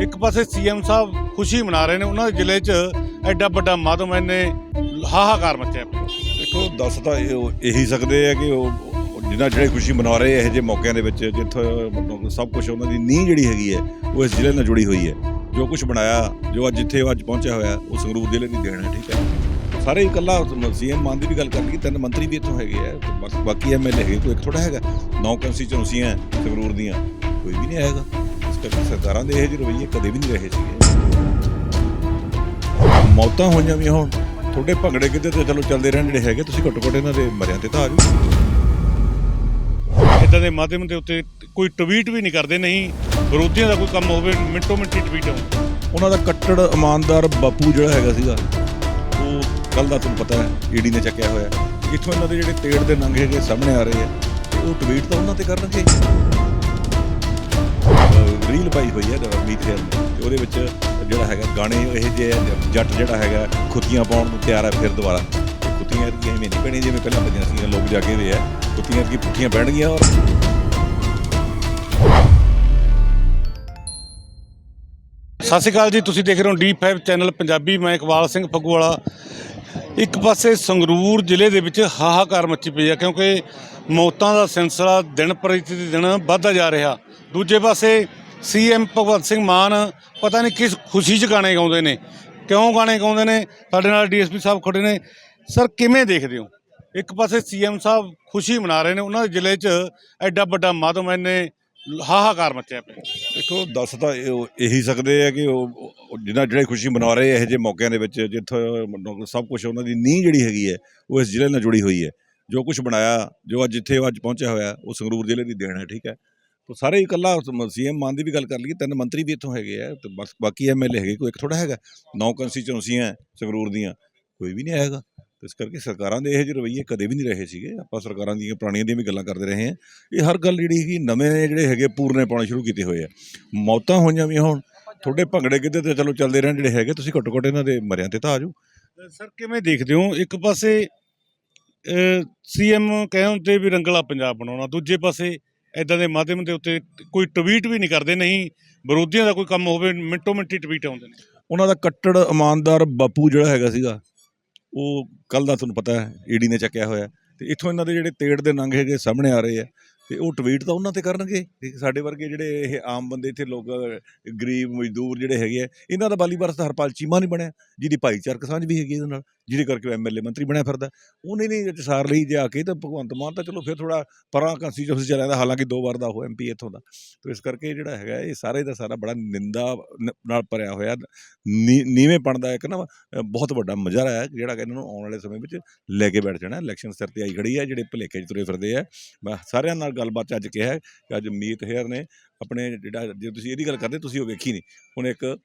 ਇੱਕ ਪਾਸੇ ਸੀਐਮ ਸਾਹਿਬ ਖੁਸ਼ੀ ਮਨਾ ਰਹੇ ਨੇ, ਉਹਨਾਂ ਦੇ ਜ਼ਿਲ੍ਹੇ 'ਚ ਐਡਾ ਵੱਡਾ ਮਾਧਮ ਨੇ ਹਾਹਾਕਾਰ ਮਚਿਆ ਪਿਆ। ਦੇਖੋ, ਦੱਸ ਤਾਂ ਇਹ- ਇਹੀ ਸਕਦੇ ਆ ਕਿ ਉਹ ਉਹ ਜਿਨ੍ਹਾਂ ਜਿਹੜੇ ਖੁਸ਼ੀ ਮਨਾ ਰਹੇ ਇਹੋ ਜਿਹੇ ਮੌਕਿਆਂ ਦੇ ਵਿੱਚ ਜਿੱਥੇ ਮਤਲਬ ਸਭ ਕੁਝ ਉਹਨਾਂ ਦੀ ਨੀਂਹ ਜਿਹੜੀ ਹੈਗੀ ਹੈ, ਉਹ ਇਸ ਜ਼ਿਲ੍ਹੇ ਨਾਲ ਜੁੜੀ ਹੋਈ ਹੈ। ਜੋ ਕੁਝ ਬਣਾਇਆ, ਜੋ ਅੱਜ ਜਿੱਥੇ ਉਹ ਅੱਜ ਪਹੁੰਚਿਆ ਹੋਇਆ, ਉਹ ਸੰਗਰੂਰ ਜ਼ਿਲ੍ਹੇ ਦੀ ਦੇਣ ਹੈ, ਠੀਕ ਹੈ। ਸਾਰੇ ਇਕੱਲਾ ਸੀਐਮ ਮਾਨ ਦੀ ਵੀ ਗੱਲ ਕਰਨੀ ਤਿੰਨ ਮੰਤਰੀ ਵੀ ਇੱਥੋਂ ਹੈਗੇ ਆ ਤੇ ਬਸ ਬਾਕੀ ਐਮਐਲਏ ਹੈਗੇ, ਕੋਈ ਇੱਕ ਥੋੜਾ ਹੈਗਾ। ਨੌ ਕੰਸਟੀਚੁਐਂਸੀਆਂ ਸੰਗਰੂਰ ਦੀਆਂ, ਕੋਈ ਵੀ ਨਹੀਂ ਹੈਗਾ। ਕਰਕੇ ਸਰਕਾਰਾਂ ਦੇ ਇਹ ਜਿਹੇ ਰਵੱਈਏ ਕਦੇ ਵੀ ਨਹੀਂ ਰਹੇ ਸੀਗੇ। ਮੌਤਾਂ ਹੋਈਆਂ ਵੀ ਹੁਣ ਤੁਹਾਡੇ ਭੰਗੜੇ ਕਿਤੇ ਤੇ ਚਲੋ ਚੱਲਦੇ ਰਹਿਣ ਜਿਹੜੇ ਹੈਗੇ ਤੁਸੀਂ ਘੱਟੋ ਘੱਟ ਇਹਨਾਂ ਦੇ ਮਰਿਆਂ ਤੇ ਤਾਂ ਆ ਜਾਓ। ਇਦਾਂ ਦੇ ਮਾਧਿਅਮ ਦੇ ਉੱਤੇ ਕੋਈ ਟਵੀਟ ਵੀ ਨਹੀਂ ਕਰਦੇ ਨਹੀਂ ਵਿਰੋਧੀਆਂ ਦਾ ਕੋਈ ਕੰਮ ਹੋਵੇ ਮਿੰਟੋ ਮਿੰਟੀ ਟਵੀਟ ਆਉਂਦਾ ਉਹਨਾਂ ਦਾ ਕੱਟੜ ਇਮਾਨਦਾਰ ਬਾਪੂ ਜਿਹੜਾ ਹੈਗਾ ਸੀਗਾ ਉਹ ਕੱਲ ਦਾ ਤੁਹਾਨੂੰ ਪਤਾ ਹੈ ਈਡੀ ਨੇ ਚੱਕਿਆ ਹੋਇਆ ਇੱਥੋਂ ਇਹਨਾਂ ਦੇ ਜਿਹੜੇ ਤੇੜ ਦੇ ਨੰਗੇ ਜੇ ਸਾਹਮਣੇ ਆ ਰਹੇ ਆ ਉਹ ਟਵੀਟ ਤਾਂ ਉਹਨਾਂ ਤੇ ਕਰਨਗੇ। ਰੀਲ ਪਾਈ ਹੋਈ ਹੈ ਰਵਨੀਤ ਖੇਰ ਨੇ ਤੇ ਉਹਦੇ ਵਿੱਚ ਜਿਹੜਾ ਹੈਗਾ ਗਾਣੇ, ਇਹ ਜਿਹੇ ਜੱਟ ਜਿਹੜਾ ਹੈਗਾ ਖੁੱਤੀਆਂ ਪਾਉਣ ਨੂੰ ਤਿਆਰ ਹੈ ਫਿਰ ਦੁਬਾਰਾ। ਤੇ ਖੁੱਤੀਆਂ ਦੀਆਂ ਐਵੇਂ ਨਹੀਂ ਪੈਣੀਆਂ, ਜਿਵੇਂ ਪਹਿਲਾਂ ਪਈਆਂ ਸੀਗੀਆਂ, ਲੋਕ ਜਾਗੇ ਦੇ ਆ ਖੁੱਤੀਆਂ ਦੀ ਪੁੱਠੀਆਂ ਪੈਣਗੀਆਂ ਔਰ ਸਤਿ ਸ਼੍ਰੀ ਅਕਾਲ ਜੀ, ਤੁਸੀਂ ਦੇਖ ਰਹੇ ਹੋ D5 ਚੈਨਲ ਪੰਜਾਬੀ, ਮੈਂ ਇਕਬਾਲ ਸਿੰਘ ਫੱਗੂਵਾਲਾ ਇੱਕ ਪਾਸੇ ਸੰਗਰੂਰ ਜ਼ਿਲ੍ਹੇ ਦੇ ਵਿੱਚ ਹਾਹਾਕਾਰ ਮੱਚੀ ਪਈ ਹੈ, ਕਿਉਂਕਿ ਮੌਤਾਂ ਦਾ ਸਿਲਸਿਲਾ ਦਿਨ ਪ੍ਰਤੀ ਦਿਨ ਵੱਧਦਾ ਜਾ ਰਿਹਾ। ਦੂਜੇ ਪਾਸੇ ਸੀਐਮ ਭਗਵੰਤ ਸਿੰਘ ਮਾਨ ਪਤਾ ਨਹੀਂ ਕਿਸ ਖੁਸ਼ੀ 'ਚ ਗਾਣੇ ਗਾਉਂਦੇ ਨੇ, ਕਿਉਂ ਗਾਣੇ ਗਾਉਂਦੇ ਨੇ, ਸਾਡੇ ਨਾਲ ਡੀਐਸਪੀ ਸਾਹਿਬ ਖੜੇ ਨੇ। ਸਰ, ਕਿਵੇਂ ਦੇਖਦੇ ਹੋ? ਇੱਕ ਪਾਸੇ ਸੀਐਮ ਸਾਹਿਬ ਖੁਸ਼ੀ ਮਨਾ ਰਹੇ ਨੇ, ਉਹਨਾਂ ਦੇ ਜ਼ਿਲ੍ਹੇ 'ਚ ਐਡਾ ਵੱਡਾ ਮਾਧਮ ਨੇ ਹਾਹਾਕਾਰ ਮੱਚਿਆ ਪਿਆ। ਦੇਖੋ, ਦੱਸ ਤਾਂ ਇਹ- ਇਹੀ ਸਕਦੇ ਆ ਕਿ ਉਹ ਜਿਹਨਾਂ ਜਿਹੜੇ ਖੁਸ਼ੀ ਮਨਾ ਰਹੇ ਇਹੋ ਜਿਹੇ ਮੌਕਿਆਂ ਦੇ ਵਿੱਚ ਜਿੱਥੇ ਸਭ ਕੁਝ ਉਹਨਾਂ ਦੀ ਨੀਂਹ ਜਿਹੜੀ ਹੈਗੀ ਹੈ, ਉਹ ਇਸ ਜ਼ਿਲ੍ਹੇ ਨਾਲ ਜੁੜੀ ਹੋਈ ਹੈ। ਜੋ ਕੁਝ ਬਣਾਇਆ, ਜੋ ਅੱਜ ਜਿੱਥੇ ਉਹ ਅੱਜ ਪਹੁੰਚਿਆ ਹੋਇਆ, ਉਹ ਸੰਗਰੂਰ ਜ਼ਿਲ੍ਹੇ ਦੀ ਦੇਣ ਹੈ, ਠੀਕ ਹੈ। ਤਾਂ ਸਾਰੇ ਇਕੱਲਾ ਸੀਐਮ ਮਾਨ ਦੀ ਵੀ ਗੱਲ ਕਰ ਲਈਏ, ਤਿੰਨ ਮੰਤਰੀ ਵੀ ਇੱਥੋਂ ਹੈਗੇ ਆ, ਤੇ ਬਸ ਬਾਕੀ ਐਮਐਲਏ ਹੈਗੇ, ਕੋਈ ਇੱਕ ਥੋੜਾ ਹੈਗਾ, ਨੌ ਕੰਸਟੀਚੁਐਂਸੀਆਂ ਸੰਗਰੂਰ ਦੀਆਂ, ਕੋਈ ਵੀ ਨਹੀਂ ਹੈਗਾ। ਇਸ ਕਰਕੇ ਸਰਕਾਰਾਂ ਦੇ ਇਹ ਜਿਹੇ ਰਵੱਈਏ ਕਦੇ ਵੀ ਨਹੀਂ ਰਹੇ ਸੀਗੇ। ਆਪਾਂ ਸਰਕਾਰਾਂ ਦੀਆਂ ਪੁਰਾਣੀਆਂ ਦੀਆਂ ਵੀ ਗੱਲਾਂ ਕਰਦੇ ਰਹੇ ਹਾਂ। ਇਹ ਹਰ ਗੱਲ ਜਿਹੜੀ ਹੈਗੀ, ਨਵੇਂ ਜਿਹੜੇ ਹੈਗੇ ਪੂਰਨੇ ਪਾਉਣੇ ਸ਼ੁਰੂ ਕੀਤੇ ਹੋਏ ਆ। ਮੌਤਾਂ ਹੋਈਆਂ ਵੀ ਹੁਣ, ਤੁਹਾਡੇ ਭੰਗੜੇ ਕਿਤੇ ਤੇ ਚਲੋ ਚੱਲਦੇ ਰਹਿਣ ਜਿਹੜੇ ਹੈਗੇ, ਤੁਸੀਂ ਘੱਟੋ ਘੱਟ ਇਹਨਾਂ ਦੇ ਮਰਿਆਂ ਤੇ ਤਾਂ ਆ ਜਾਓ। ਸਰ, ਕਿਵੇਂ ਦੇਖਦੇ ਹੋ? ਇੱਕ ਪਾਸੇ ਸੀਐਮ ਕਹਿੰਦੇ ਵੀ ਰੰਗਲਾ ਪੰਜਾਬ ਬਣਾਉਣਾ, ਦੂਜੇ ਪਾਸੇ ਇਦਾਂ ਦੇ ਮਾਧਿਅਮ ਦੇ ਉੱਤੇ ਕੋਈ ਟਵੀਟ ਵੀ ਨਹੀਂ ਕਰਦੇ, ਨਹੀਂ ਵਿਰੋਧੀਆਂ ਦਾ ਕੋਈ ਕੰਮ ਹੋਵੇ, ਮਿੰਟੋ ਮਿੰਟੀ ਟਵੀਟ ਆਉਂਦੇ ਨੇ। ਉਹਨਾਂ ਦਾ ਕੱਟੜ ਇਮਾਨਦਾਰ ਬਾਪੂ ਜਿਹੜਾ ਹੈਗਾ ਸੀਗਾ, ਉਹ ਕੱਲ ਦਾ ਤੁਹਾਨੂੰ ਪਤਾ ਹੈ, ਈਡੀ ਨੇ ਚੱਕਿਆ ਹੋਇਆ ਤੇ ਇੱਥੋਂ ਇਹਨਾਂ ਦੇ ਜਿਹੜੇ ਤੇੜ ਦੇ ਨੰਗ ਹੈਗੇ ਸਾਹਮਣੇ ਆ ਰਹੇ ਆ ਤੇ ਉਹ ਟਵੀਟ ਤਾਂ ਉਹਨਾਂ ਤੇ ਕਰਨਗੇ। ਸਾਡੇ ਵਰਗੇ ਜਿਹੜੇ ਇਹ ਆਮ ਬੰਦੇ ਇੱਥੇ ਲੋਕ, ਗਰੀਬ, ਮਜ਼ਦੂਰ ਜਿਹੜੇ ਹੈਗੇ ਆ ਇਹਨਾਂ ਦਾ ਬਾਲੀ ਵਾਰਸ ਹਰਪਾਲ ਚੀਮਾ ਨਹੀਂ ਬਣਿਆ, ਜਿਹਦੀ ਭਾਈਚਾਰਕ ਸਾਂਝ ਵੀ ਹੈਗੀ ਇਹਦੇ ਨਾਲ। ਜਿਹਦੇ ਕਰਕੇ ਐਮਐਲਏ ਮੰਤਰੀ ਬਣਿਆ ਫਿਰਦਾ। ਉਹਨੇ ਨਹੀਂ ਇਹ ਸਾਰ ਲਈ ਜਾ ਕੇ ਤਾਂ ਭਗਵੰਤ ਮਾਨ ਤਾਂ ਚਲੋ ਫਿਰ ਥੋੜਾ ਪਰਾਂ ਕੰਸਟੀਚੁਐਂਸੀ ਚ ਰਹਿੰਦਾ, ਹਾਲਾਂਕਿ ਦੋ ਵਾਰ ਦਾ ਉਹ ਐਮਪੀ ਇੱਥੋਂ ਦਾ। ਤੇ ਇਸ ਕਰਕੇ ਜਿਹੜਾ ਹੈਗਾ, ਇਹ ਸਾਰੇ ਦਾ ਸਾਰਾ ਬੜਾ ਨਿੰਦਾ ਨ- ਨਾਲ ਭਰਿਆ ਹੋਇਆ। ਨੀ- ਨੀਵੇਂਪਣ ਦਾ ਇੱਕ ਨਾ ਬਹੁਤ ਵੱਡਾ ਮਜ਼ਾ ਹੈ ਜਿਹੜਾ ਕਿ ਇਹਨਾਂ ਨੂੰ ਆਉਣ ਵਾਲੇ ਸਮੇਂ ਵਿੱਚ ਲੈ ਕੇ ਬੈਠ ਜਾਣਾ। ਇਲੈਕਸ਼ਨ ਸਿਰ ਤੇ ਆਈ ਖੜੀ ਹੈ ਜਿਹੜੇ ਭੁਲੇਖੇ 'ਚ ਤੁਰੇ ਫਿਰਦੇ ਆ। ਮੈਂ ਸਾਰਿਆਂ ਨਾਲ ਗੱਲਬਾਤ 'ਚ ਅੱਜ ਕਿਹਾ ਕਿ ਅੱਜ ਮੀਤ ਹੇਅਰ ਨੇ ਆਪਣੇ ਜਿਹੜਾ, ਜੇ ਤੁਸੀਂ ਇਹਦੀ ਗੱਲ ਕਰਦੇ, ਤੁਸੀਂ ਉਹ ਵੇਖੀ ਨਹੀਂ ਹੁਣ ਇੱਕ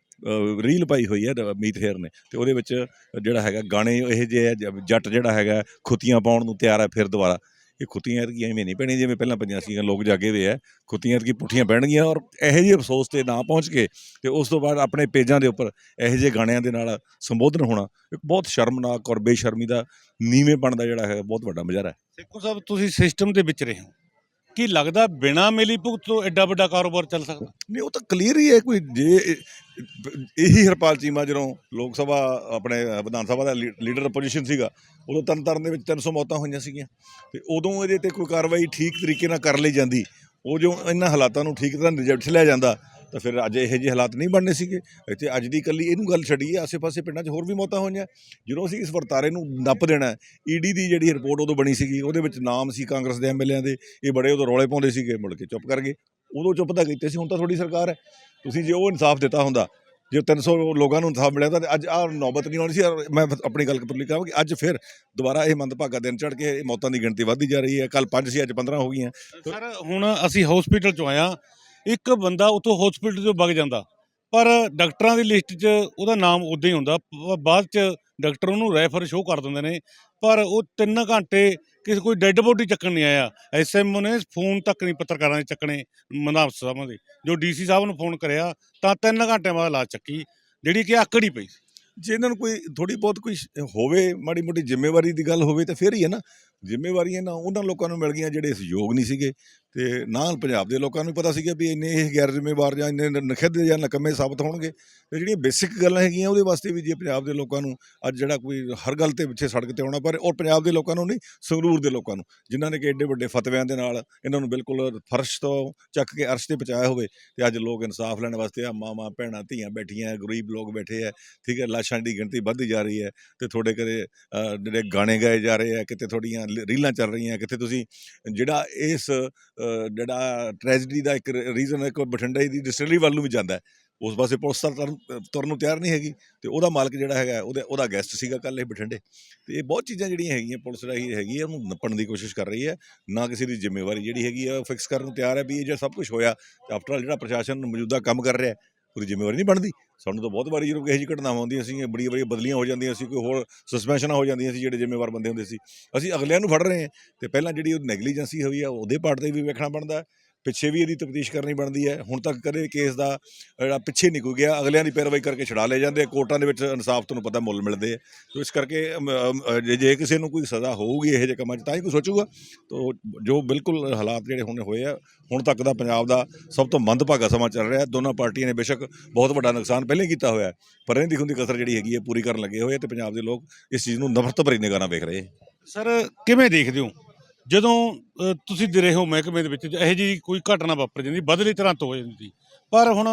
ਰੀਲ ਪਾਈ ਹੋਈ ਹੈ ਰ- ਮੀਤ ਹੇਅਰ ਨੇ। ਤੇ ਉਹਦੇ ਵਿੱਚ ਜਿਹੜਾ ਹੈਗਾ ਗਾਣੇ ਇਹ ਜਿਹੇ ਆ, ਜੱਟ ਜਿਹੜਾ ਹੈਗਾ ਖੁੱਤੀਆਂ ਪਾਉਣ ਨੂੰ ਤਿਆਰ ਹੈ ਫਿਰ ਦੁਬਾਰਾ। ਇਹ ਖੁੱਤੀਆਂ ਕੀ ਐਵੇਂ ਨਹੀਂ ਪੈਣੀਆਂ ਜਿਵੇਂ ਪਹਿਲਾਂ ਪਈਆਂ ਸੀਗੀਆਂ ਲੋਕ ਜਾਗੇ ਹੋਏ ਆ ਖੁੱਤੀਆਂ ਕੀ ਪੁੱਠੀਆਂ ਪੈਣਗੀਆਂ ਔਰ ਇਹੋ ਜਿਹੇ ਅਫਸੋਸ ਤੇ ਨਾ ਪਹੁੰਚ ਕੇ ਤੇ ਉਸ ਤੋਂ ਬਾਅਦ ਆਪਣੇ ਪੇਜਾਂ ਦੇ ਉੱਪਰ ਇਹੋ ਜਿਹੇ ਗਾਣਿਆਂ ਦੇ ਨਾਲ ਸੰਬੋਧਨ ਹੋਣਾ ਇੱਕ ਬਹੁਤ ਸ਼ਰਮਨਾਕ ਔਰ ਬੇਸ਼ਰਮੀ ਦਾ ਨੀਵੇਂ ਬਣਦਾ ਜਿਹੜਾ ਹੈ ਬਹੁਤ ਵੱਡਾ ਮਜ਼ਾਰਾ ਹੈ। ਸੇਖੋ ਸਾਹਿਬ ਤੁਸੀਂ ਸਿਸਟਮ ਦੇ ਵਿੱਚ ਰਹੇ ਹੋ। ਕੀ ਲੱਗਦਾ ਬਿਨਾ ਮਿਲੀ ਭੁਗਤ ਤੋਂ ਐਡਾ ਵੱਡਾ ਕਾਰੋਬਾਰ ਚੱਲ ਸਕਦਾ? ਨਹੀਂ, ਉਹ ਤਾਂ ਕਲੀਅਰ ਹੀ ਹੈ ਕੋਈ, ਜੇ ਇਹੀ ਹਰਪਾਲ ਚੀਮਾ ਜਦੋਂ ਲੋਕ ਸਭਾ, ਆਪਣੇ ਵਿਧਾਨ ਸਭਾ ਦਾ ਲੀ- ਲੀਡਰ ਪੋਜੀਸ਼ਨ ਸੀਗਾ, ਉਦੋਂ ਤਰਨ ਤਾਰਨ ਦੇ ਵਿੱਚ 300 ਮੌਤਾਂ ਹੋਈਆਂ ਸੀਗੀਆਂ। ਤੇ ਉਦੋਂ ਇਹਦੇ ਤੇ ਕੋਈ ਕਾਰਵਾਈ ਠੀਕ ਤਰੀਕੇ ਨਾਲ ਕਰ ਲਈ ਜਾਂਦੀ, ਉਹ ਜੋ ਇਹਨਾਂ ਹਾਲਾਤਾਂ ਨੂੰ ਠੀਕ ਤਰ੍ਹਾਂ ਰਿਜੈਕਟ ਲਿਆ ਜਾਂਦਾ ਤਾਂ ਫਿਰ ਅੱਜ ਇਹੋ ਜਿਹੇ ਹਾਲਾਤ ਨਹੀਂ ਬਣਨੇ ਸੀਗੇ। ਇੱਥੇ ਅੱਜ ਦੀ ਕੱਲੀ ਇਹਨੂੰ ਗੱਲ ਛੱਡੀਏ ਆਸੇ-ਪਾਸੇ ਪਿੰਡਾਂ 'ਚ ਹੋਰ ਵੀ ਮੌਤਾਂ ਹੋਈਆਂ। ਜਦੋਂ ਅਸੀਂ ਇਸ ਵਰਤਾਰੇ ਨੂੰ ਨੱਪ ਦੇਣਾ ਈਡੀ ਦੀ ਜਿਹੜੀ ਰਿਪੋਰਟ ਉਦੋਂ ਬਣੀ ਸੀਗੀ, ਉਹਦੇ ਵਿੱਚ ਨਾਮ ਸੀ ਕਾਂਗਰਸ ਦੇ ਐਮਐਲਏਆਂ ਦੇ, ਇਹ ਬੜੇ ਉਦੋਂ ਰੌਲੇ ਪਾਉਂਦੇ ਸੀਗੇ, ਮੁੜ ਕੇ ਚੁੱਪ ਕਰ ਗਏ ਉਦੋਂ ਚੁੱਪ ਤਾਂ ਕੀਤੇ ਸੀ, ਹੁਣ ਤਾਂ ਤੁਹਾਡੀ ਸਰਕਾਰ ਹੈ। ਤੁਸੀਂ ਜੇ ਉਹ ਇਨਸਾਫ ਦਿੱਤਾ ਹੁੰਦਾ, ਜੇ 300 ਲੋਕਾਂ ਨੂੰ ਇਨਸਾਫ ਮਿਲਿਆ ਤਾਂ ਅੱਜ ਆਹ ਨੌਬਤ ਨਹੀਂ ਆਉਣੀ ਸੀ, ਔਰ ਮੈਂ ਆਪਣੀ ਗੱਲ ਕਪੂਰਲੀ ਕਹਾਂ ਕਿ ਅੱਜ ਫਿਰ ਦੁਬਾਰਾ ਇਹ ਮੰਦਭਾਗਾ ਦਿਨ ਚੜ ਕੇ ਇਹ ਮੌਤਾਂ ਦੀ ਗਿਣਤੀ ਵੱਧਦੀ ਜਾ ਰਹੀ ਹੈ। ਕੱਲ 5 ਸੀ, ਅੱਜ 15 ਹੋ ਗਈਆਂ। ਸਰ, ਹੁਣ ਅਸੀਂ ਹਸਪੀਟਲ ਚੋਂ ਆਇਆ ਇੱਕ ਬੰਦਾ ਉਤੋਂ ਹਸਪੀਟਲ ਚੋਂ ਵਗ ਜਾਂਦਾ। ਪਰ ਡਾਕਟਰਾਂ ਦੀ ਲਿਸਟ 'ਚ ਉਹਦਾ ਨਾਮ ਉਦਾਂ ਹੀ ਹੁੰਦਾ। ਬਾਅਦ 'ਚ ਡਾਕਟਰ ਉਹਨੂੰ ਰੈਫਰ ਸ਼ੋਅ ਕਰ ਦਿੰਦੇ ਨੇ। ਪਰ ਉਹ 3 ਘੰਟੇ ਕਿਸੇ ਕੋਈ ਡੈੱਡ ਬੋਡੀ ਚੱਕਣ ਨਹੀਂ ਆਇਆ। ਐਸਐਮਓ ਨੇ ਫੋਨ ਤੱਕ ਨਹੀਂ ਪੱਤਰਕਾਰਾਂ ਦੇ ਚੱਕਣੇ ਮਨਾਬ ਸਾਹਿਬਾਂ ਦੇ। ਜੋ ਡੀਸੀ ਸਾਹਿਬ ਨੂੰ ਫੋਨ ਕਰਿਆ, ਤਾਂ 3 ਘੰਟਿਆਂ ਬਾਅਦ ਲਾਸ਼ ਚੱਕੀ, ਜਿਹੜੀ ਕਿ ਆਕੜ ਹੀ ਪਈ। ਜੇ ਇਹਨਾਂ ਨੂੰ ਕੋਈ ਥੋੜੀ ਬਹੁਤ ਕੋਈ ਹੋਵੇ ਮਾੜੀ ਮੋਟੀ ਜ਼ਿੰਮੇਵਾਰੀ ਦੀ ਗੱਲ ਹੋਵੇ, ਤਾਂ ਫਿਰ ਹੀ ਹੈ ਨਾ। ਜ਼ਿੰਮੇਵਾਰੀਆਂ ਨਾ ਉਹਨਾਂ ਲੋਕਾਂ ਨੂੰ ਮਿਲ ਗਈਆਂ ਜਿਹੜੇ ਸਹਿਯੋਗ ਨਹੀਂ ਸੀਗੇ। ਤੇ ਨਾਲ ਪੰਜਾਬ ਦੇ ਲੋਕਾਂ ਨੂੰ ਪਤਾ ਸੀਗਾ ਵੀ ਇੰਨੇ ਇਹ ਗੈਰ ਜ਼ਿੰਮੇਵਾਰ ਜਾਂ ਇੰਨੇ ਨਖਿੱਧ ਜਾਂ ਨਕਮੇ ਸਾਬਤ ਹੋਣਗੇ। ਤੇ ਜਿਹੜੀਆਂ ਬੇਸਿਕ ਗੱਲਾਂ ਹੈਗੀਆਂ ਉਹਦੇ ਵਾਸਤੇ ਵੀ ਜੇ ਪੰਜਾਬ ਦੇ ਲੋਕਾਂ ਨੂੰ ਅੱਜ ਜਿਹੜਾ ਕੋਈ ਹਰ ਗੱਲ ਤੇ ਪਿੱਛੇ ਸੜਕ ਤੇ ਆਉਣਾ ਪਰ, ਔਰ ਪੰਜਾਬ ਦੇ ਲੋਕਾਂ ਨੂੰ ਨਹੀਂ, ਸੰਗਰੂਰ ਦੇ ਲੋਕਾਂ ਨੂੰ, ਜਿਨ੍ਹਾਂ ਨੇ ਕਿ ਐਡੇ ਵੱਡੇ ਫਤਵਿਆਂ ਦੇ ਨਾਲ ਇਹਨਾਂ ਨੂੰ ਬਿਲਕੁਲ ਫਰਸ਼ ਤੋਂ ਚੱਕ ਕੇ ਅਰਸ਼ ਤੇ ਪਹੁੰਚਾਇਆ ਹੋਵੇ ਤੇ ਅੱਜ ਲੋਕ ਇਨਸਾਫ ਲੈਣ ਵਾਸਤੇ ਆ, ਮਾਵਾਂ, ਭੈਣਾਂ, ਧੀਆਂ ਬੈਠੀਆਂ, ਗਰੀਬ ਲੋਕ ਬੈਠੇ ਆ, ਠੀਕ ਹੈ, ਲਾਸ਼ਾਂ ਦੀ ਗਿਣਤੀ ਵੱਧਦੀ ਜਾ ਰਹੀ ਹੈ ਤੇ ਤੁਹਾਡੇ ਘਰੇ ਜਿਹੜੇ ਗਾਣੇ ਗਾਏ ਜਾ ਰਹੇ ਆ ਕਿਤੇ ਤੁਹਾਡੀਆਂ ਰੀਲਾਂ ਚੱਲ ਰਹੀਆਂ ਕਿਤੇ ਤੁਸੀਂ ਜਿਹੜਾ ਇਸ ਜਿਹੜਾ ਟ੍ਰੈਜਡੀ ਦਾ ਇੱਕ ਰੀਜ਼ਨ ਇੱਕ ਬਠਿੰਡੇ ਦੀ ਡਿਸਟਿਲਰੀ ਵੱਲ ਨੂੰ ਵੀ ਜਾਂਦਾ ਹੈ। ਉਸ ਪਾਸੇ ਪੁਲਿਸ ਤਾਂ ਤੁਰਨ ਤੁਰਨ ਨੂੰ ਤਿਆਰ ਨਹੀਂ ਹੈਗੀ ਤੇ ਉਹਦਾ ਮਾਲਕ ਜਿਹੜਾ ਹੈਗਾ, ਉਹਦੇ, ਉਹਦਾ ਗੈਸਟ ਸੀਗਾ ਕੱਲ ਇਹ ਬਠਿੰਡੇ। ਤੇ ਇਹ ਬਹੁਤ ਚੀਜ਼ਾਂ ਜਿਹੜੀਆਂ ਹੈਗੀਆਂ, ਪੁਲਿਸ ਰਾਹੀਂ ਹੈਗੀ ਹੈ ਉਹਨੂੰ ਨੱਪਣ ਦੀ ਕੋਸ਼ਿਸ਼ ਕਰ ਰਹੀ ਹੈ। ਨਾ ਕਿਸੇ ਦੀ ਜ਼ਿੰਮੇਵਾਰੀ ਜਿਹੜੀ ਹੈਗੀ ਆ ਫਿਕਸ ਕਰਨ ਨੂੰ ਤਿਆਰ ਹੈ ਵੀ ਇਹ ਜੇ ਸਭ ਕੁਝ ਹੋਇਆ, ਤੇ ਆਫਟਰ ਆਲ ਜਿਹੜਾ ਪ੍ਰਸ਼ਾਸਨ ਮੌਜੂਦਾ ਕੰਮ ਕਰ ਰਿਹਾ ਉਹਦੀ ਜ਼ਿੰਮੇਵਾਰੀ ਨਹੀਂ ਬਣਦੀ। ਸਾਨੂੰ ਤਾਂ ਬਹੁਤ ਵਾਰੀ ਜਦੋਂ ਇਹੋ ਜਿਹੀ ਘਟਨਾਵਾਂ ਹੁੰਦੀਆਂ ਸੀ ਬੜੀਆਂ ਬੜੀਆਂ ਬਦਲੀਆਂ ਹੋ ਜਾਂਦੀਆਂ ਸੀ, ਕੋਈ ਹੋਰ ਸਸਪੈਂਸ਼ਨਾਂ ਹੋ ਜਾਂਦੀਆਂ ਸੀ ਜਿਹੜੇ ਜ਼ਿੰਮੇਵਾਰ ਬੰਦੇ ਹੁੰਦੇ ਸੀ। ਅਸੀਂ ਅਗਲਿਆਂ ਨੂੰ ਫੜ ਰਹੇ ਹਾਂ ਤੇ ਪਹਿਲਾਂ ਜਿਹੜੀ ਉਹ ਨੈਗਲੀਜੈਂਸੀ ਹੋਈ ਆ, ਉਹਦੇ ਪਾਰਟ ਤੇ ਵੀ ਵੇਖਣਾ ਬਣਦਾ। ਪਿੱਛੇ ਵੀ ਇਹਦੀ ਤਫਤੀਸ਼ ਕਰਨੀ ਬਣਦੀ ਹੈ। ਹੁਣ ਤੱਕ ਕਦੇ ਕੇਸ ਦਾ ਜਿਹੜਾ ਪਿੱਛੇ ਨਹੀਂ ਕੋਈ ਗਿਆ, ਅਗਲਿਆਂ ਦੀ ਪੈਰਵਾਈ ਕਰਕੇ ਛੁਡਾ ਲਏ ਜਾਂਦੇ ਕੋਰਟਾਂ ਦੇ ਵਿੱਚ ਇਨਸਾਫ ਤੁਹਾਨੂੰ ਪਤਾ ਮੁੱਲ ਮਿਲਦੇ ਆ। ਤੋ ਇਸ ਕਰਕੇ ਜੇ- ਕਿਸੇ ਨੂੰ ਕੋਈ ਸਜ਼ਾ ਹੋਊਗੀ ਇਹੋ ਜਿਹੇ ਕੰਮਾਂ 'ਚ, ਤਾਂ ਹੀ ਕੋਈ ਸੋਚੂਗਾ। ਤੋ ਜੋ ਬਿਲਕੁਲ ਹਾਲਾਤ ਜਿਹੜੇ ਹੁਣ ਹੋਏ ਆ, ਹੁਣ ਤੱਕ ਦਾ ਪੰਜਾਬ ਦਾ ਸਭ ਤੋਂ ਮੰਦਭਾਗਾ ਸਮਾਂ ਚੱਲ ਰਿਹਾ। ਦੋਨਾਂ ਪਾਰਟੀਆਂ ਨੇ ਬੇਸ਼ੱਕ ਬਹੁਤ ਵੱਡਾ ਨੁਕਸਾਨ ਪਹਿਲੇ ਕੀਤਾ ਹੋਇਆ ਪਰ ਇਹਦੀ ਹੁੰਦੀ ਕਸਰ ਜਿਹੜੀ ਹੈਗੀ ਹੈ, ਪੂਰੀ ਕਰਨ ਲੱਗੇ ਹੋਏ ਆ ਤੇ ਪੰਜਾਬ ਦੇ ਲੋਕ ਇਸ ਚੀਜ਼ ਨੂੰ ਨਫ਼ਰਤ ਭਰੀ ਨਿਗਾਹ ਨਾਲ ਵੇਖ ਰਹੇ ਸਰ, ਕਿਵੇਂ ਦੇਖਦੇ ਹੋ? ਜਦੋਂ ਅ, ਤੁਸੀਂ ਦੇ ਰਹੇ ਹੋ ਮਹਿਕਮੇ ਦੇ ਵਿੱਚ ਇਹੋ ਜਿਹੀ ਕੋਈ ਘਟਨਾ ਵਾਪਰ ਜਾਂਦੀ ਬਦਲੀ ਤਰ੍ਹਾਂ ਤੋਂ ਹੋ ਜਾਂਦੀ। ਪਰ ਹੁਣ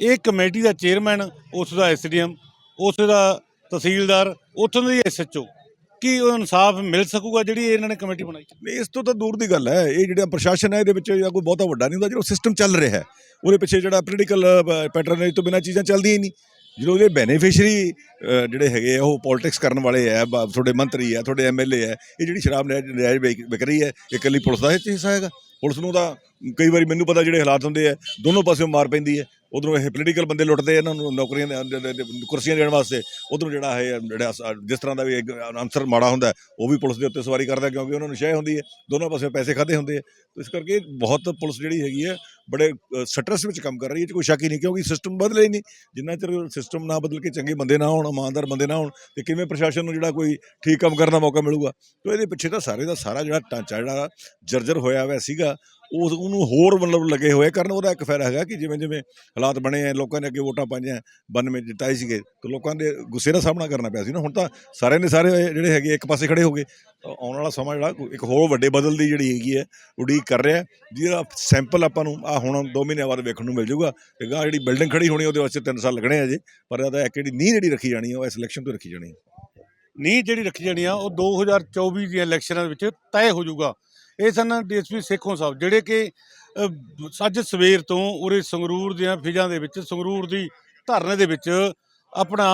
ਇਹ ਕਮੇਟੀ ਦਾ ਚੇਅਰਮੈਨ ਉਸ ਦਾ ਐਸਡੀਐਮ ਉਸ ਦਾ ਤਹਿਸੀਲਦਾਰ ਉੱਥੋਂ ਦਾ ਹੀ ਐਸਐਚਓ ਕੀ ਉਹ ਇਨਸਾਫ ਮਿਲ ਸਕੂਗਾ ਜਿਹੜੀ ਇਹਨਾਂ ਨੇ ਕਮੇਟੀ ਬਣਾਈ? ਨਹੀਂ ਇਸ ਤੋਂ ਤਾਂ ਦੂਰ ਦੀ ਗੱਲ ਹੈ। ਇਹ ਜਿਹੜਾ ਪ੍ਰਸ਼ਾਸਨ ਹੈ ਇਹਦੇ ਵਿੱਚ ਜਾਂ ਕੋਈ ਬਹੁਤਾ ਵੱਡਾ ਨਹੀਂ ਹੁੰਦਾ ਜਿਹੜਾ ਸਿਸਟਮ ਚੱਲ ਰਿਹਾ ਹੈ। ਉਹਦੇ ਪਿੱਛੇ ਜਿਹੜਾ ਪੋਲੀਟੀਕਲ ਪੈਟਰਨੇਜ ਤੋਂ ਬਿਨਾਂ ਚੀਜ਼ਾਂ ਚੱਲਦੀਆਂ ਹੀ ਨਹੀਂ। ਜਦੋਂ ਉਹਦੇ ਬੈਨੀਫੀਸ਼ੀਅਰੀ ਜਿਹੜੇ ਹੈਗੇ ਆ, ਉਹ ਪੋਲਿਟਿਕਸ ਕਰਨ ਵਾਲੇ ਆ, ਬ- ਤੁਹਾਡੇ ਮੰਤਰੀ ਆ, ਤੁਹਾਡੇ ਐਮਐਲਏ ਆ, ਇਹ ਜਿਹੜੀ ਸ਼ਰਾਬ ਨਜਾਇਜ਼ ਨਜਾਇਜ਼ ਵਿਕ ਰਹੀ ਹੈ, ਇਹ ਇਕੱਲੀ ਪੁਲਿਸ ਦਾ ਹਿੱਸਾ ਹੈਗਾ। ਪੁਲਿਸ ਨੂੰ ਤਾਂ ਕਈ ਵਾਰੀ ਮੈਨੂੰ ਪਤਾ ਜਿਹੜੇ ਹਾਲਾਤ ਹੁੰਦੇ ਆ, ਦੋਨੋਂ ਪਾਸਿਓਂ ਮਾਰ ਪੈਂਦੀ ਹੈ। ਉਧਰੋਂ ਇਹ ਪੋਲੀਟੀਕਲ ਬੰਦੇ ਲੁੱਟਦੇ ਆ ਇਹਨਾਂ ਨੂੰ, ਨੌਕਰੀਆਂ ਕੁਰਸੀਆਂ ਦੇਣ ਵਾਸਤੇ। ਉਧਰੋਂ ਜਿਹੜਾ ਹੈ ਜਿਹੜਾ ਜਿਸ ਤਰ੍ਹਾਂ ਦਾ ਵੀ ਇੱਕ ਅਨਸਰ ਮਾੜਾ ਹੁੰਦਾ, ਉਹ ਵੀ ਪੁਲਿਸ ਦੇ ਉੱਤੇ ਸਵਾਰੀ ਕਰਦਾ ਕਿਉਂਕਿ ਉਹਨਾਂ ਨੂੰ ਸ਼ਹਿ ਹੁੰਦੀ ਹੈ। ਦੋਨੋਂ ਪਾਸੇ ਪੈਸੇ ਖਾਦੇ ਹੁੰਦੇ ਆ। ਇਸ ਕਰਕੇ ਬਹੁਤ ਪੁਲਿਸ ਜਿਹੜੀ ਹੈਗੀ ਹੈ ਬੜੇ ਸਟ੍ਰੈਸ ਵਿੱਚ ਕੰਮ ਕਰ ਰਹੀ ਹੈ, ਇਹ 'ਚ ਕੋਈ ਸ਼ੱਕ ਹੀ ਨਹੀਂ, ਕਿਉਂਕਿ ਸਿਸਟਮ ਬਦਲੇ ਹੀ ਨਹੀਂ। ਜਿੰਨਾ ਚਿਰ ਸਿਸਟਮ ਨਾ ਬਦਲ ਕੇ ਚੰਗੇ ਬੰਦੇ ਨਾ ਹੋਣ, ਇਮਾਨਦਾਰ ਬੰਦੇ ਨਾ ਹੋਣ, ਤੇ ਕਿਵੇਂ ਪ੍ਰਸ਼ਾਸਨ ਨੂੰ ਜਿਹੜਾ ਕੋਈ ਠੀਕ ਕੰਮ ਕਰਨ ਦਾ ਮੌਕਾ ਮਿਲੂਗਾ? ਤੇ ਇਹਦੇ ਪਿੱਛੇ ਤਾਂ ਸਾਰੇ ਦਾ ਸਾਰਾ ਜਿਹੜਾ ਢਾਂਚਾ ਜਿਹੜਾ ਜਰਜਰ ਹੋਇਆ ਹੋਇਆ ਸੀਗਾ ਉਸ ਉਹਨੂੰ ਹੋਰ ਮਤਲਬ ਲੱਗੇ ਹੋਏ, ਕਰਨ ਉਹਦਾ ਇੱਕ ਫਾਇਦਾ ਹੈਗਾ ਕਿ ਜਿਵੇਂ ਜਿਵੇਂ ਹਾਲਾਤ ਬਣੇ ਆ, ਲੋਕਾਂ ਨੇ ਅੱਗੇ ਵੋਟਾਂ ਪਾਈਆਂ 92 ਜਿਤਾਏ ਸੀਗੇ, ਤੇ ਲੋਕਾਂ ਦੇ ਗੁੱਸੇ ਦਾ ਸਾਹਮਣਾ ਕਰਨਾ ਪਿਆ ਸੀ ਨਾ। ਹੁਣ ਤਾਂ ਸਾਰਿਆਂ ਨੇ ਸਾਰੇ ਜਿਹੜੇ ਹੈਗੇ ਇੱਕ ਪਾਸੇ ਖੜੇ ਹੋ ਗਏ। ਆਉਣ ਵਾਲਾ ਸਮਾਂ ਜਿਹੜਾ, ਇੱਕ ਹੋਰ ਵੱਡੇ ਬਦਲ ਦੀ ਜਿਹੜੀ ਹੈਗੀ ਹੈ, ਉਡੀਕ ਕਰ ਰਿਹਾ, ਜਿਹਦਾ ਸੈਂਪਲ ਆਪਾਂ ਨੂੰ ਆ ਹੁਣ 2 ਮਹੀਨਿਆਂ ਬਾਅਦ ਵੇਖਣ ਨੂੰ ਮਿਲ ਜਾਊਗਾ ਤੇ ਗਾਂ ਜਿਹੜੀ ਬਿਲਡਿੰਗ ਖੜੀ ਹੋਣੀ ਉਹਦੇ ਵਾਸਤੇ 3 ਸਾਲ ਲੱਗਣੇ ਆ ਜੇ। ਪਰ ਇਹਦਾ ਇੱਕ ਜਿਹੜੀ ਨੀਂਹ ਜਿਹੜੀ ਰੱਖੀ ਜਾਣੀ ਹੈ ਉਹ ਇਸ ਇਲੈਕਸ਼ਨ ਤੋਂ ਰੱਖੀ ਜਾਣੀ ਹੈ ਨਹੀਂ ਜਿਹੜੀ ਰੱਖੀ ਜਾਣੀ ਆ ਉਹ 2024 ਦੀਆਂ ਇਲੈਕਸ਼ਨਾਂ ਦੇ ਵਿੱਚ ਤੈਅ ਹੋ ਜਾਊਗਾ ਇਹ ਸਨ ਡੀਐਸਪੀ ਸੇਖੋਂ ਸਾਹਿਬ ਜਿਹੜੇ ਕਿ ਅ, ਅੱਜ ਸਵੇਰ ਤੋਂ ਉਰੇ ਸੰਗਰੂਰ ਦੀਆਂ ਫਿਜ਼ਾਂ ਦੇ ਵਿੱਚ ਸੰਗਰੂਰ ਦੀ ਧਰਨੇ ਦੇ ਵਿੱਚ ਆਪਣਾ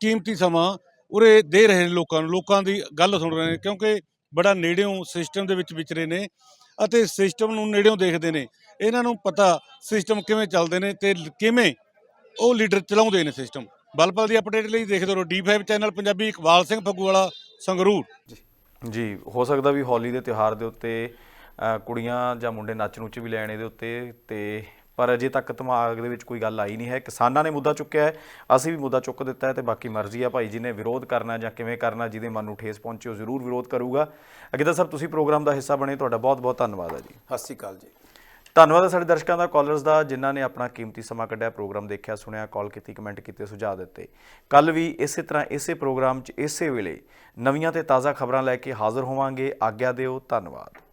ਕੀਮਤੀ ਸਮਾਂ ਉਰੇ ਦੇ ਰਹੇ ਨੇ ਲੋਕਾਂ ਨੂੰ। ਲੋਕਾਂ ਦੀ ਗੱਲ ਸੁਣ ਰਹੇ ਨੇ ਕਿਉਂਕਿ ਬੜਾ ਨੇੜਿਓਂ ਸਿਸਟਮ ਦੇ ਵਿੱਚ ਵਿਚਰੇ ਨੇ ਅਤੇ ਸਿਸਟਮ ਨੂੰ ਨੇੜਿਓਂ ਦੇਖਦੇ ਨੇ। ਇਹਨਾਂ ਨੂੰ ਪਤਾ ਸਿਸਟਮ ਕਿਵੇਂ ਚੱਲਦੇ ਨੇ ਤੇ ਕਿਵੇਂ ਉਹ ਲੀਡਰ ਚਲਾਉਂਦੇ ਨੇ ਸਿਸਟਮ। ਬਲਪਲ ਦੀ ਅਪਡੇਟ ਲਈ ਦੇਖਦੇ ਰਹੋ D five channel Punjabi Iqbal Singh Phagguwala Sangrur. ਜੀ ਹੋ ਸਕਦਾ ਵੀ ਹੋਲੀ ਦੇ ਤਿਉਹਾਰ ਦੇ ਉੱਤੇ ਕੁੜੀਆਂ ਜਾਂ ਮੁੰਡੇ ਨੱਚ ਨੁੱਚ ਵੀ ਲੈਣ ਇਹਦੇ ਉੱਤੇ ਤੇ ਪਰ ਅਜੇ ਤੱਕ ਦਿਮਾਗ ਦੇ ਵਿੱਚ ਕੋਈ ਗੱਲ ਆਈ ਨਹੀਂ ਹੈ। ਕਿਸਾਨਾਂ ਨੇ ਮੁੱਦਾ ਚੁੱਕਿਆ ਹੈ ਅਸੀਂ ਵੀ ਮੁੱਦਾ ਚੁੱਕ ਦਿੱਤਾ ਹੈ ਤੇ ਬਾਕੀ ਮਰਜ਼ੀ ਆ ਭਾਈ ਜੀ ਨੇ ਵਿਰੋਧ ਕਰਨਾ ਜਾਂ ਕਿਵੇਂ ਕਰਨਾ ਜਿਹਦੇ ਮਨ ਨੂੰ ਠੇਸ ਪਹੁੰਚੇ ਉਹ ਜ਼ਰੂਰ ਵਿਰੋਧ ਕਰੂਗਾ। ਅਗੇਤਾ ਸਾਹਿਬ ਤੁਸੀਂ ਪ੍ਰੋਗਰਾਮ ਦਾ ਹਿੱਸਾ ਬਣੇ ਤੁਹਾਡਾ ਬਹੁਤ ਬਹੁਤ ਧੰਨਵਾਦ ਹੈ ਜੀ। ਸਤਿ ਸ਼੍ਰੀ ਅਕਾਲ ਜੀ। ਧੰਨਵਾਦ ਹੈ ਸਾਡੇ ਦਰਸ਼ਕਾਂ ਦਾ ਕਾਲਰਸ ਦਾ, ਜਿਨ੍ਹਾਂ ਨੇ ਆਪਣਾ ਕੀਮਤੀ ਸਮਾਂ ਕੱਢਿਆ, ਪ੍ਰੋਗਰਾਮ ਦੇਖਿਆ, ਸੁਣਿਆ ਕਾਲ ਕੀਤੀ ਕਮੈਂਟ ਕੀਤੇ, ਸੁਝਾਅ ਦਿੱਤੇ। ਕੱਲ ਵੀ ਇਸੇ ਤਰ੍ਹਾਂ ਇਸੇ ਪ੍ਰੋਗਰਾਮ 'ਚ ਇਸੇ ਵੇਲੇ ਨਵੀਆਂ ਤੇ ਤਾਜ਼ਾ ਖਬਰਾਂ ਲੈ ਕੇ ਹਾਜ਼ਰ ਹੋਵਾਂਗੇ। ਆਗਿਆ ਦਿਓ, ਧੰਨਵਾਦ।